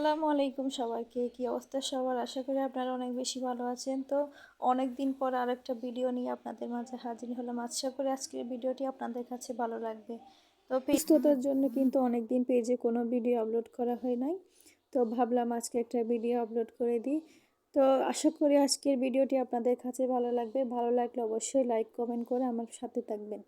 আসসালামু আলাইকুম সবাইকে। কি অবস্থা সবার? আশা করি আপনারা অনেক বেশি ভালো আছেন। তো অনেক দিন পর আরেকটা ভিডিও নিয়ে আপনাদের মাঝে হাজির হলাম। আশা করি আজকের ভিডিওটি আপনাদের কাছে ভালো লাগবে। তো ব্যস্ততার জন্য কিন্তু অনেক দিন পেজে কোনো ভিডিও আপলোড করা হয় নাই। তো ভাবলাম আজকে একটা ভিডিও আপলোড করে দিই। তো আশা করি আজকের ভিডিওটি আপনাদের কাছে ভালো লাগবে। ভালো লাগলে অবশ্যই লাইক, কমেন্ট করে আমার সাথে থাকবেন।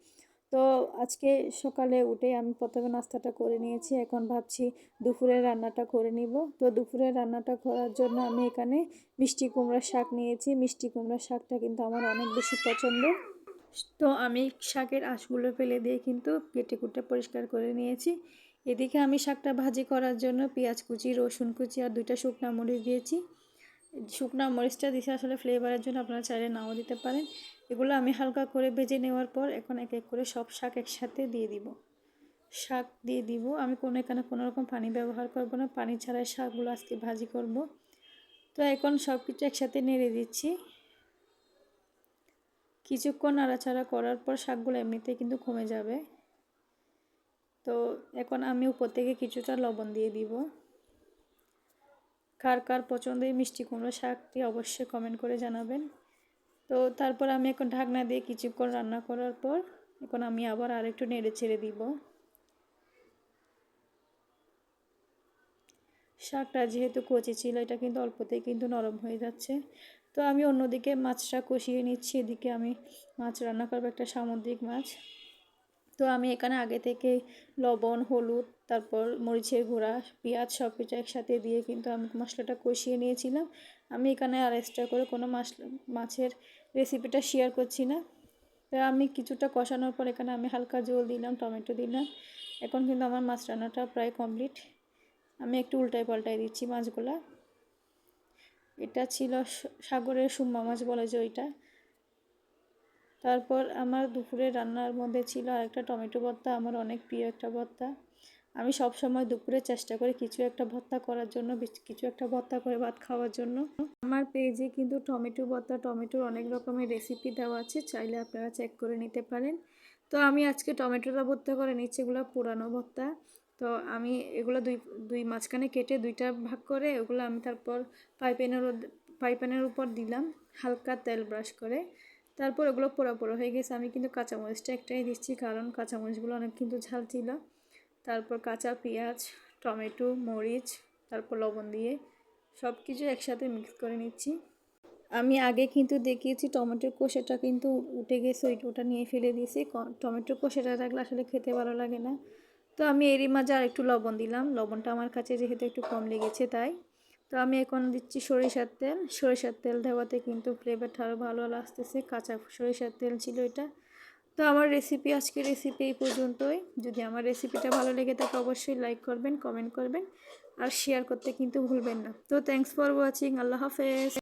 তো আজকে সকালে উঠে আমি প্রথমে নাস্তাটা করে নিয়েছি, এখন ভাবছি দুপুরের রান্নাটা করে নিব। তো দুপুরের রান্নাটা করার জন্য আমি এখানে মিষ্টি কুমড়ার শাক নিয়েছি। মিষ্টি কুমড়ার শাকটা কিন্তু আমার অনেক বেশি পছন্দ। তো আমি শাকের আঁশগুলো ফেলে দিয়ে কিন্তু কেটে কুটে পরিষ্কার করে নিয়েছি। এদিকে আমি শাকটা ভাজি করার জন্য পেঁয়াজ কুচি, রসুন কুচি আর দুইটা শুকনা মরিচ দিয়েছি। শুকনা মরিচটা দিয়েছি আসলে ফ্লেভারের জন্য আপনারা চাইলে নাও দিতে পারেন। এগুলো আমি হালকা করে ভেজে নেওয়ার পর এখন এক এক করে সব শাক একসাথে দিয়ে দিব। শাক দিয়ে দিব। আমি কোনো এখানে কোনো রকম পানি ব্যবহার করব না। পানি ছাড়াই শাকগুলো আজকে ভাজি করব। তো এখন সব কিছু একসাথে নেড়ে দিচ্ছি। কিছুক্ষণ নাড়াচাড়া করার পর শাকগুলো এমনিতেই কিন্তু কমে যাবে। তো এখন আমি উপর থেকে কিছুটা লবণ দিয়ে দিব। কার কার পছন্দ এই মিষ্টি কুমড়ো শাকটি অবশ্যই কমেন্ট করে জানাবেন। তো তারপর আমি এখন ঢাকনা দিয়ে কিছুক্ষণ রান্না করার পর এখন আমি আবার আরেকটু নেড়ে ছেড়ে দিব। শাকটা যেহেতু কচি ছিল, এটা কিন্তু অল্পতেই কিন্তু নরম হয়ে যাচ্ছে। তো আমি অন্যদিকে মাছটা কষিয়ে নিচ্ছি, এদিকে আমি মাছ রান্না করব, একটা সামুদ্রিক মাছ। তো আমি এখানে আগে থেকে লবণ, হলুদ, তারপর মরিচের গুঁড়া, পেঁয়াজ সব কিছু একসাথে দিয়ে কিন্তু আমি মশলাটা কষিয়ে নিয়েছিলাম। আমি এখানে আর এক্সট্রা করে কোনো মাছ, মাছের রেসিপিটা শেয়ার করছি না। তো আমি কিছুটা কষানোর পর এখানে আমি হালকা জল দিলাম, টমেটো দিলাম। এখন কিন্তু আমার মাছ রান্নাটা প্রায় কমপ্লিট আমি একটু উল্টাই পাল্টাই দিচ্ছি মাছগুলা। এটা ছিল সাগরের সুম্মা মাছ বলে যে ওইটা। তারপর আমার দুপুরে রান্নার মধ্যে ছিল আরেকটা টমেটো ভর্তা, আমার অনেক প্রিয় একটা ভর্তা। আমি সব সময় দুপুরে চেষ্টা করি কিছু একটা ভর্তা করার জন্য কিছু একটা ভর্তা করে ভাত খাওয়ার জন্য। আমার পেজে কিন্তু টমেটো ভর্তা, টমেটোর অনেক রকমের রেসিপি দেওয়া আছে, চাইলে আপনারা চেক করে নিতে পারেন। তো আমি আজকে টমেটোটা ভর্তা করে নিচ্ছি, এগুলো পুরানো ভর্তা। তো আমি এগুলো দুই দুই মাঝখানে কেটে দুইটা ভাগ করে এগুলো আমি তারপর পাইপেনের পাইপেনের উপর দিলাম, হালকা তেল ব্রাশ করে। তারপর ওগুলো পোড়া পোড়া হয়ে গেছে। আমি কিন্তু কাঁচামরিচটা একটাই দিচ্ছি, কারণ কাঁচামরিচগুলো অনেক কিন্তু ঝাল ছিল। তারপর কাঁচা পেঁয়াজ, টমেটো, মরিচ, তারপর লবণ দিয়ে সব কিছু একসাথে মিক্স করে নিচ্ছি। আমি আগে কিন্তু দেখিয়েছি টমেটোর কোষাটা কিন্তু উঠে গেছে ওটা নিয়ে ফেলে দিয়েছি। টমেটোর কোষাটা রাখলে আসলে খেতে ভালো লাগে না। তো আমি এরই মাঝে আর একটু লবণ দিলাম। লবণটা আমার কাছে যেহেতু একটু কম লেগেছে তাই। তো আমি এখন দিচ্ছি সরিষার তেল। সরিষার তেল দেওয়াতে কিন্তু ফ্লেভারটা আরও ভালো আসতেছে কাঁচা সরিষার তেল ছিল এটা। তো আমার রেসিপি আজকে রেসিপি এই পর্যন্তই। যদি আমার রেসিপিটা ভালো লেগে থাকে, অবশ্যই লাইক করবেন কমেন্ট করবেন। আর শেয়ার করতে কিন্তু ভুলবেন না। তো থ্যাংকস ফর ওয়াচিং আল্লাহ হাফেজ।